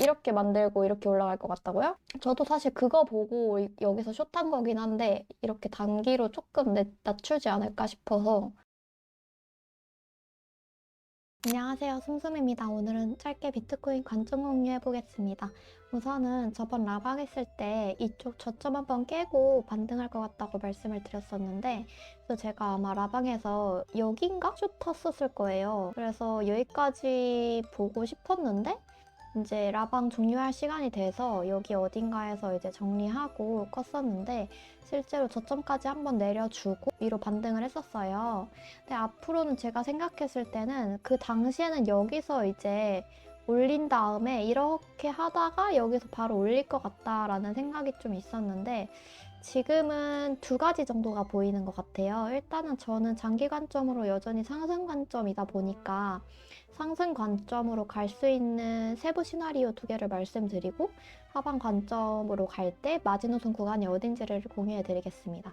이렇게 만들고 이렇게 올라갈 것 같다고요? 저도 사실 그거 보고 이- 여기서 숏한 거긴 한데 이렇게 단기로 조금 내- 낮추지 않을까 싶어서 안녕하세요. 숨숨입니다. 오늘은 짧게 비트코인 관점 공유해 보겠습니다. 우선은 저번 라방 했을 때 이쪽 저점 한번 깨고 반등할 것 같다고 말씀을 드렸었는데 그래서 제가 아마 라방에서 여긴가? 숏 탔었을 거예요. 그래서 여기까지 보고 싶었는데 이제 라방 종료할 시간이 돼서 여기 어딘가에서 이제 정리하고 껐었는데 실제로 저점까지 한번 내려주고 위로 반등을 했었어요. 근데 앞으로는 제가 생각했을 때는 그 당시에는 여기서 이제 올린 다음에 이렇게 하다가 여기서 바로 올릴 것 같다라는 생각이 좀 있었는데 지금은 두 가지 정도가 보이는 것 같아요. 일단은 저는 장기 관점으로 여전히 상승 관점이다 보니까 상승 관점으로 갈 수 있는 세부 시나리오 두 개를 말씀드리고 하방 관점으로 갈 때 마지노선 구간이 어딘지를 공유해 드리겠습니다.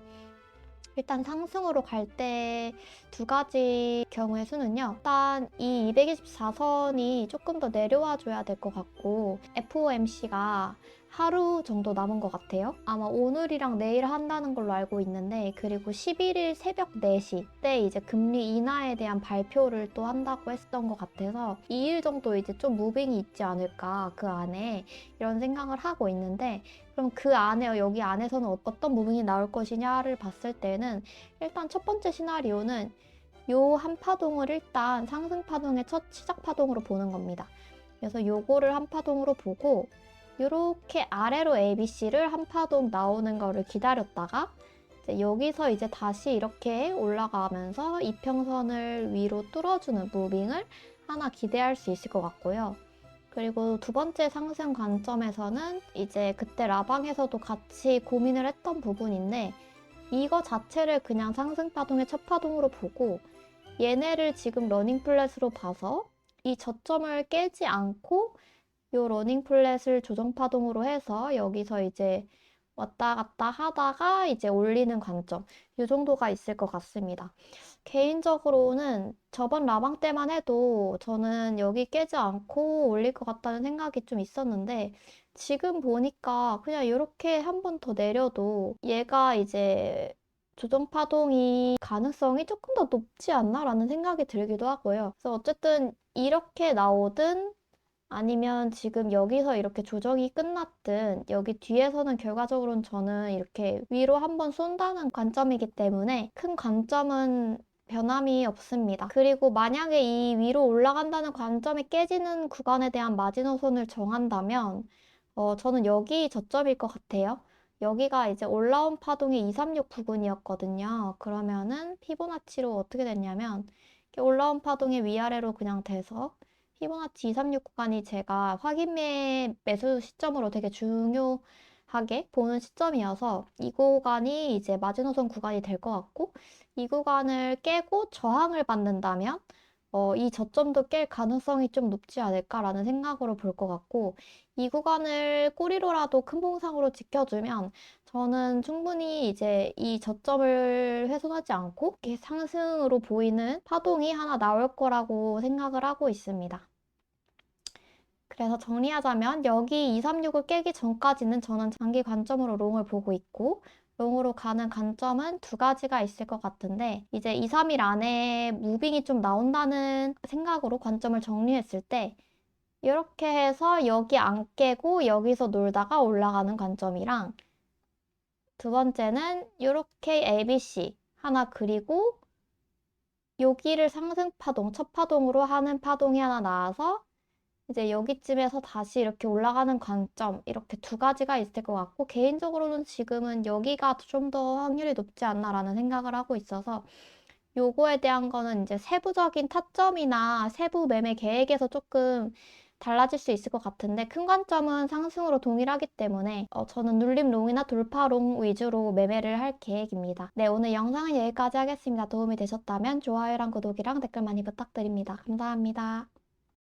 일단 상승으로 갈 때 두 가지 경우의 수는요. 일단 이 224선이 조금 더 내려와 줘야 될 것 같고 FOMC가 하루 정도 남은 것 같아요. 아마 오늘이랑 내일 한다는 걸로 알고 있는데 그리고 11일 새벽 4시 때 이제 금리 인하에 대한 발표를 또 한다고 했던 것 같아서 2일 정도 이제 좀 무빙이 있지 않을까 그 안에 이런 생각을 하고 있는데 그럼 그 안에 여기 안에서는 어떤 무빙이 나올 것이냐를 봤을 때는 일단 첫 번째 시나리오는 요 한 파동을 일단 상승 파동의 첫 시작 파동으로 보는 겁니다. 그래서 요거를 한 파동으로 보고 이렇게 아래로 ABC를 한 파동 나오는 거를 기다렸다가 이제 여기서 이제 다시 이렇게 올라가면서 이평선을 위로 뚫어주는 무빙을 하나 기대할 수 있을 것 같고요. 그리고 두 번째 상승 관점에서는 이제 그때 라방에서도 같이 고민을 했던 부분인데 이거 자체를 그냥 상승 파동의 첫 파동으로 보고 얘네를 지금 러닝 플랫으로 봐서 이 저점을 깨지 않고 요 러닝 플랫을 조정 파동으로 해서 여기서 이제 왔다 갔다 하다가 이제 올리는 관점 이 정도가 있을 것 같습니다. 개인적으로는 저번 라방 때만 해도 저는 여기 깨지 않고 올릴 것 같다는 생각이 좀 있었는데 지금 보니까 그냥 이렇게 한 번 더 내려도 얘가 이제 조정 파동이 가능성이 조금 더 높지 않나라는 생각이 들기도 하고요. 그래서 어쨌든 이렇게 나오든 아니면 지금 여기서 이렇게 조정이 끝났든 여기 뒤에서는 결과적으로는 저는 이렇게 위로 한번 쏜다는 관점이기 때문에 큰 관점은 변함이 없습니다. 그리고 만약에 이 위로 올라간다는 관점이 깨지는 구간에 대한 마지노선을 정한다면 어, 저는 여기 저점일 것 같아요. 여기가 이제 올라온 파동이 236 부근이었거든요. 그러면은 피보나치로 어떻게 됐냐면 올라온 파동이 위아래로 그냥 돼서 피보나치 236 구간이 제가 확인매 매수 시점으로 되게 중요하게 보는 시점이어서 이 구간이 이제 마지노선 구간이 될 것 같고 이 구간을 깨고 저항을 받는다면 어, 이 저점도 깰 가능성이 좀 높지 않을까라는 생각으로 볼 것 같고 이 구간을 꼬리로라도 큰 봉상으로 지켜주면 저는 충분히 이제 이 저점을 훼손하지 않고 상승으로 보이는 파동이 하나 나올 거라고 생각을 하고 있습니다. 그래서 정리하자면 여기 236을 깨기 전까지는 저는 장기 관점으로 롱을 보고 있고 롱으로 가는 관점은 두 가지가 있을 것 같은데 이제 2, 3일 안에 무빙이 좀 나온다는 생각으로 관점을 정리했을 때 이렇게 해서 여기 안 깨고 여기서 놀다가 올라가는 관점이랑 두 번째는 이렇게 ABC 하나 그리고 여기를 상승 파동, 첫 파동으로 하는 파동이 하나 나와서 이제 여기쯤에서 다시 이렇게 올라가는 관점 이렇게 두 가지가 있을 것 같고 개인적으로는 지금은 여기가 좀 더 확률이 높지 않나라는 생각을 하고 있어서 요거에 대한 거는 이제 세부적인 타점이나 세부 매매 계획에서 조금 달라질 수 있을 것 같은데 큰 관점은 상승으로 동일하기 때문에 어, 저는 눌림 롱이나 돌파 롱 위주로 매매를 할 계획입니다. 네, 오늘 영상은 여기까지 하겠습니다. 도움이 되셨다면 좋아요랑 구독이랑 댓글 많이 부탁드립니다. 감사합니다.